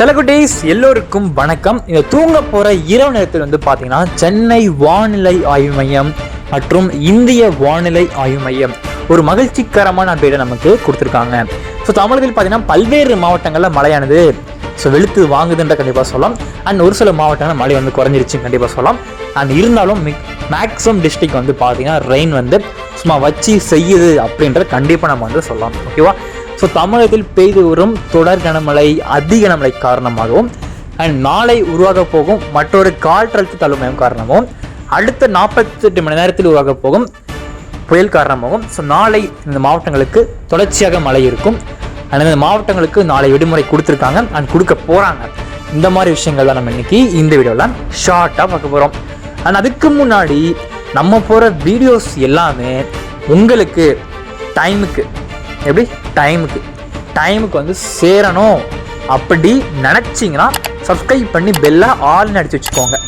செல்லக்குட்டீஸ் எல்லோருக்கும் வணக்கம். இந்த தூங்க போகிற இரவு நேரத்தில் வந்து பார்த்தீங்கன்னா சென்னை வானிலை ஆய்வு மையம் மற்றும் இந்திய வானிலை ஆய்வு மையம் ஒரு மகிழ்ச்சிகரமான அப்டேட்டை நமக்கு கொடுத்துருக்காங்க. ஸோ தமிழகத்தில் பார்த்தீங்கன்னா பல்வேறு மாவட்டங்களில் மழையானது. ஸோ வெளுத்து வாங்குதுன்ற கண்டிப்பாக சொல்லலாம். அண்ட் ஒரு சில மாவட்டங்களில் மழை வந்து குறைஞ்சிருச்சு கண்டிப்பாக சொல்லலாம். அண்ட் இருந்தாலும் மேக்ஸிமம் டிஸ்ட்ரிக் வந்து பார்த்தீங்கன்னா ரெயின் வந்து சும்மா வச்சு செய்யுது அப்படின்ற கண்டிப்பாக நம்ம வந்து சொல்லலாம். ஓகேவா ஸோ தமிழகத்தில் பெய்து வரும் தொடர் கனமழை அதிக கனமழை காரணமாகவும் அண்ட் நாளை உருவாக போகும் மற்றொரு காற்றழுத்த தழுமையும் காரணமாகவும் அடுத்த நாற்பத்தெட்டு மணி நேரத்தில் உருவாக போகும் புயல் காரணமாகவும் ஸோ நாளை இந்த மாவட்டங்களுக்கு தொடர்ச்சியாக மழை இருக்கும். அண்ட் இந்த மாவட்டங்களுக்கு நாளை விடுமுறை கொடுத்துருக்காங்க அண்ட் கொடுக்க போகிறாங்க இந்த மாதிரி விஷயங்கள் தான் நம்ம இன்னைக்கு இந்த வீடியோவில் ஷார்ட்டாக பார்க்க போகிறோம் அண்ட் அதுக்கு முன்னாடி நம்ம போகிற வீடியோஸ் எல்லாமே உங்களுக்கு டைமுக்கு எப்படி? டைமுக்கு டைமுக்கு வந்து சேரணும். அப்படி நினச்சிங்கன்னா சப்ஸ்கிரைப் பண்ணி பெல்ல ஆல்னு அடிச்சு வச்சுக்கோங்க.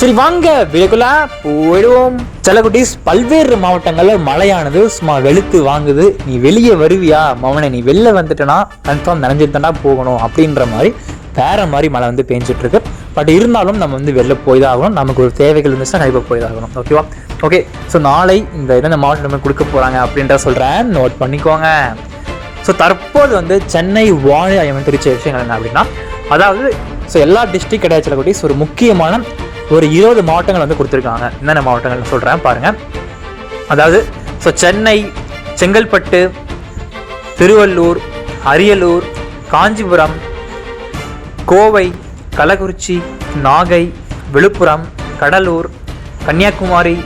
சரி வாங்க வீடுக்குள்ள போயிடுவோம். சில குட்டீஸ் பல்வேறு மாவட்டங்களில் மழையானது சும்மா வெளுத்து வாங்குது. நீ வெளியே வருவியா? மவனை நீ வெளில வந்துட்டனா கன்ஃபார்ம் நனைஞ்சிட்டு தாண்டா போகணும் அப்படின்ற மாதிரி வேற மாதிரி மழை வந்து பெஞ்சிட்ருக்கு பட் இருந்தாலும் நம்ம வந்து வெளில போய் தான் ஆகணும். நமக்கு ஒரு தேவைகள் இருந்துச்சுன்னா கண்டிப்பாக போய் தான் ஆகணும் ஓகேவா ஓகே ஸோ நாளை இந்த என்னென்ன மாவட்டம் நம்ம கொடுக்க போகிறாங்க அப்படின்ற சொல்கிறேன் நோட் பண்ணிக்கோங்க. ஸோ தற்போது வந்து சென்னை வானிலை ஆய்வு தெரிவித்த விஷயங்கள் என்ன அப்படின்னா அதாவது ஸோ எல்லா டிஸ்ட்ரிக்ட் கிடையாது கூட்டி ஒரு முக்கியமான ஒரு இருபது மாவட்டங்கள் வந்து கொடுத்துருக்காங்க. என்னென்ன மாவட்டங்கள்னு சொல்கிறேன் பாருங்கள் அதாவது ஸோ சென்னை செங்கல்பட்டு திருவள்ளூர் அரியலூர் காஞ்சிபுரம் கோவை கள்ளக்குறிச்சி நாகை விழுப்புரம் கடலூர் கன்னியாகுமரி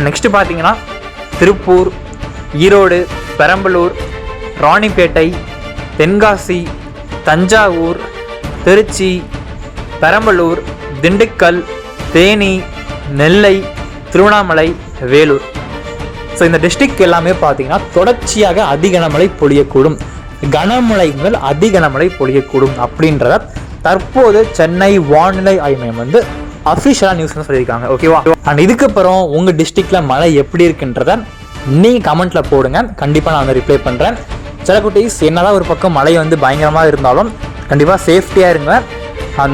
நெக்ஸ்ட்டு பார்த்தீங்கன்னா திருப்பூர் ஈரோடு பெரம்பலூர் ராணிப்பேட்டை தென்காசி தஞ்சாவூர் திருச்சி பெரம்பலூர் திண்டுக்கல் தேனி நெல்லை திருவண்ணாமலை வேலூர். ஸோ இந்த டிஸ்ட்ரிக் எல்லாமே பார்த்தீங்கன்னா தொடர்ச்சியாக அதிகனமழை பொழியக்கூடும். கனமழை முதல் அதிக பொழியக்கூடும் அப்படின்றத தற்போது சென்னை வானிலை ஆய்வு மையம் வந்து அஃபிஷியலாக நியூஸ்னு சொல்லியிருக்காங்க. ஓகேவா அண்ட் இதுக்கப்புறம் உங்கள் டிஸ்ட்ரிக்டில் மழை எப்படி இருக்குன்றத நீங்கள் கமெண்ட்டில் போடுங்க. கண்டிப்பாக நான் வந்து ரிப்ளை பண்ணுறேன் சில குட்டீஸ் என்னதான் ஒரு பக்கம் மழை வந்து பயங்கரமாக இருந்தாலும் கண்டிப்பாக சேஃப்டியாக இருங்க.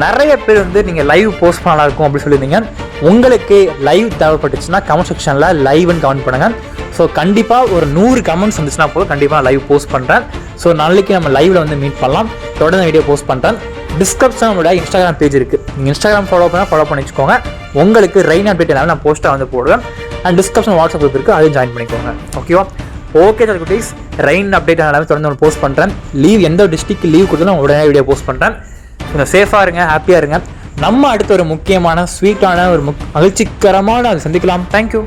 நிறைய பேர் வந்து நீங்கள் லைவ் போஸ்ட் பண்ணலாம் இருக்கும் அப்படின்னு சொல்லியிருந்தீங்க. உங்களுக்கு லைவ் தேவைப்பட்டுச்சுன்னா கமெண்ட் செக்ஷனில் லைவ்னு கமெண்ட் பண்ணுங்கள் ஸோ கண்டிப்பாக ஒரு நூறு கமெண்ட்ஸ் வந்துச்சுன்னா போதும் கண்டிப்பாக லைவ் போஸ்ட் பண்ணுறேன் ஸோ நாளைக்கு நம்ம லைவில் வந்து மீட் பண்ணலாம். தொடர்ந்து வீடியோ போஸ்ட் பண்ணுறேன் டிஸ்கிரிப்ஷன் நம்மளோட இன்ஸ்டாகிராம் பேஜ் இருக்குது நீங்கள் இன்ஸ்டாகிராம் ஃபாலோ பண்ணால் ஃபாலோ பண்ணி வச்சுக்கோங்க. உங்களுக்கு ரெயின் அப்டேட் எல்லாமே நான் போஸ்ட்டாக வந்து போடுவேன். அண்ட் டிஸ்கிரிப்ஷன் வாட்ஸ்அப் குரூப் இருக்குது அதையும் ஜாயின் பண்ணிக்கோங்க. ஓகேவா ஓகே சார் குட்டீஸ் ரெயின் அப்டேட் எல்லாமே தொடர்ந்து நான் போஸ்ட் பண்ணுறேன் லீவ் எந்த டிஸ்ட்ரிக்ட் லீவ் கொடுத்தாலும் உடனே வீடியோ போஸ்ட் பண்ணுறேன் கொஞ்சம் சேஃபாக இருங்க ஹாப்பியாக இருங்க. நம்ம அடுத்த ஒரு முக்கியமான ஸ்வீட்டான ஒரு மகிழ்ச்சிகரமான அதை சந்திக்கலாம். தேங்க்யூ